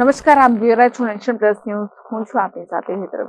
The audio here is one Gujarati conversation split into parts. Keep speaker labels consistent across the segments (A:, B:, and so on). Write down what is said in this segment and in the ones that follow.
A: નમસ્કાર આપ જોઈ રહ્યા છો નેશન પ્લસ ન્યૂઝ હું છું આપની સાથે હેતર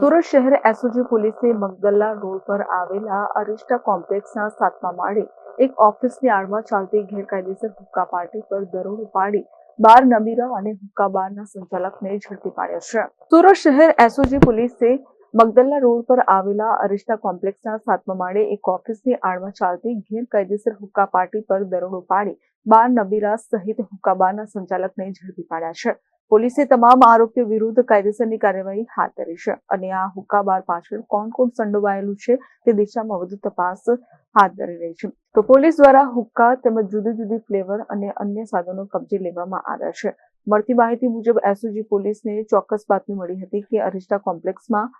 A: સુરત શહેર એસઓજી પોલીસે મંગલા રોડ પર આવેલા અરિષ્ટા કોમ્પ્લેક્સના સાતમા માળે એક ઓફિસની આડમાં ચાલતી ગેરકાયદેસર હુક્કા પાર્ટી પર દરોડો પાડી બાર નબીરા અને હુક્કા બારના સંચાલકને ઝડપી પાડ્યા છે. સુરત શહેર એસઓજી પોલીસે મગદલ્લા રોડ પર આવેલા અરિષ્ટા કોમ્પ્લેક્સના સાતમા માળે એક ઓફિસની આડમાં ચાલતી ગેરકાયદેસર હુક્કા પાર્ટી પર દરોડો પાડી બાર નબીરા સહિત હુક્કાબારના સંચાલકને ઝડપી પાડ્યા છે. પોલીસે તમામ આરોપીઓ વિરુદ્ધ કાયદેસરની કાર્યવાહી હાથ ધરી છે અને આ હુક્કાબાર પાછળ કોણ કોણ સંડોવાયેલું છે તે દિશામાં વધુ તપાસ હાથ ધરી રહી છે. તો પોલીસ દ્વારા હુક્કા તેમજ જુદી જુદી ફ્લેવર અને અન્ય સાધનો કબજે લેવામાં આવ્યા છે. મળતી માહિતી મુજબ એસઓજી પોલીસને ચોક્કસ બાતમી મળી હતી કે અરિષ્ટા કોમ્પ્લેક્સમાં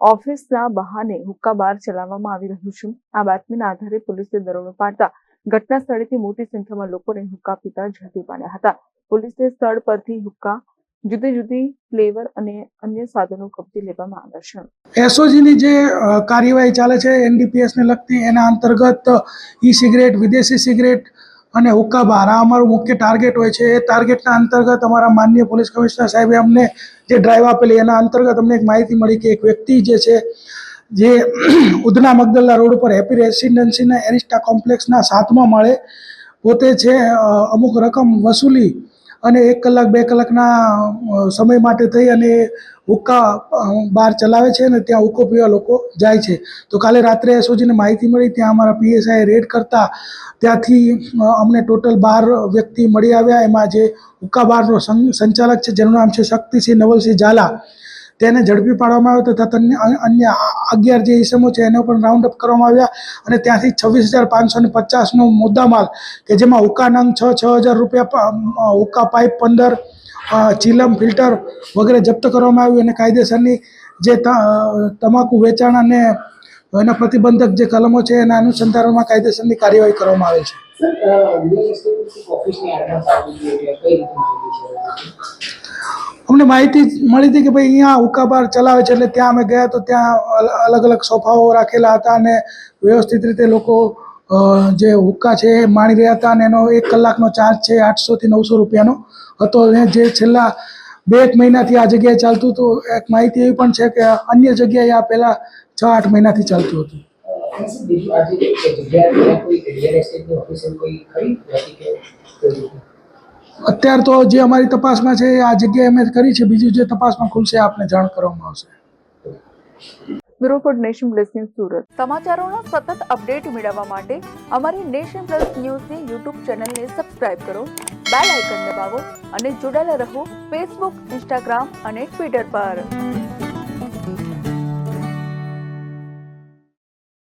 A: ઓફિસના બહાને હુક્કા બાર ચલાવવામાં આવી રહ્યું છે. આ બાતમીના આધારે પોલીસે દરોડો પાડતા ઘટના સ્થળેથી મોટી સંખ્યામાં લોકોને હુક્કા પીતા ઝડપી પાડ્યા હતા. પોલીસે સ્થળ પરથી હુક્કા જુદી જુદી ફ્લેવર અને અન્ય સાધનો કબજે લેવામાં આવ્યા છે.
B: એસઓજીની જે કાર્યવાહી ચાલે છે, એનડીપીએસને લગતી એના અંતર્ગત ઈ સિગરેટ વિદેશી સિગરેટ અને હુક્કા બાર. આ અમારું મુખ્ય ટાર્ગેટ હોય છે. એ ટાર્ગેટના અંતર્ગત અમારા માન્ય પોલીસ કમિશનર સાહેબે અમને જે ડ્રાઈવ આપેલી, એના અંતર્ગત અમને એક માહિતી મળી કે એક વ્યક્તિ જે છે, જે ઉધના મગદલ્લા રોડ ઉપર હેપી રેસિડેન્સીના એરિસ્ટા કોમ્પ્લેક્સના સાતમા માળે પોતે છે અમુક રકમ વસૂલી અને એક કલાક, બે કલાકના સમય માટે થઈ અને હુક્કા બહાર ચલાવે છે અને ત્યાં હુક્કો પીવા લોકો જાય છે. તો કાલે રાત્રે એસઓજીને માહિતી મળી, ત્યાં અમારા પીએસઆઈ રેડ કરતા. ત્યાંથી અમને ટોટલ બાર વ્યક્તિ મળી આવ્યા. એમાં જે હુક્કા બારનો સંચાલક છે, જેનું નામ છે શક્તિસિંહ નવલસિંહ ઝાલા. તેને ઝડપી પાડવામાં આવ્યો તથા અન્ય અગિયાર જે ઇસમો છે એને પણ રાઉન્ડ અપ કરવામાં આવ્યા અને ત્યાંથી છવ્વીસ હજાર પાંચસો ને પચાસનો મુદ્દામાલ કે જેમાં હુક્કા નંગ છ છ હજાર રૂપિયા હુક્કા પાઇપ પંદર ચીલમ ફિલ્ટર વગેરે જપ્ત કરવામાં આવ્યું અને કાયદેસરની જે તમાકુ વેચાણ અને એના પ્રતિબંધક જે કલમો છે એના અનુસંધાનમાં કાયદેસરની કાર્યવાહી કરવામાં આવે છે. અમને માહિતી મળી હતી કે ભાઈ અહીંયા ઉકાબાર બાર ચલાવે છે એટલે ત્યાં અમે ગયા તો ત્યાં અલગ અલગ સોફાઓ રાખેલા હતા અને વ્યવસ્થિત રીતે લોકો જે હુક્કા છે એ માણી રહ્યા હતા અને એનો એક કલાકનો ચાર્જ છે આઠસોથી નવસો રૂપિયાનો હતો અને જે છેલ્લા બે એક મહિનાથી આ જગ્યાએ ચાલતું હતું, એક માહિતી એવી પણ છે કે અન્ય જગ્યાએ આ પહેલાં છ આઠ મહિનાથી ચાલતું હતું
C: બીજું આજે જે જગ્યા કોઈ રિયલ એસ્ટેટની ઓફિસે કોઈ ખરી?
B: અત્યાર તો જે અમારી તપાસમાં છે, આ જગ્યાએ અમે કરી છે, બીજું જે તપાસમાં ખુલશે, આપને જાણ કરવામાં આવશે.
A: Bureau for Nation plus news Surat. સમાચારોના સતત અપડેટ મેળવવા માટે અમારી નેશન પ્લસ ન્યૂઝની યુટ્યુબ ચેનલને સબસ્ક્રાઇબ કરો, બેલ આઇકન દબાવો અને જોડાયેલા રહો ફેસબુક, ઇન્સ્ટાગ્રામ અને ટ્વિટર પર.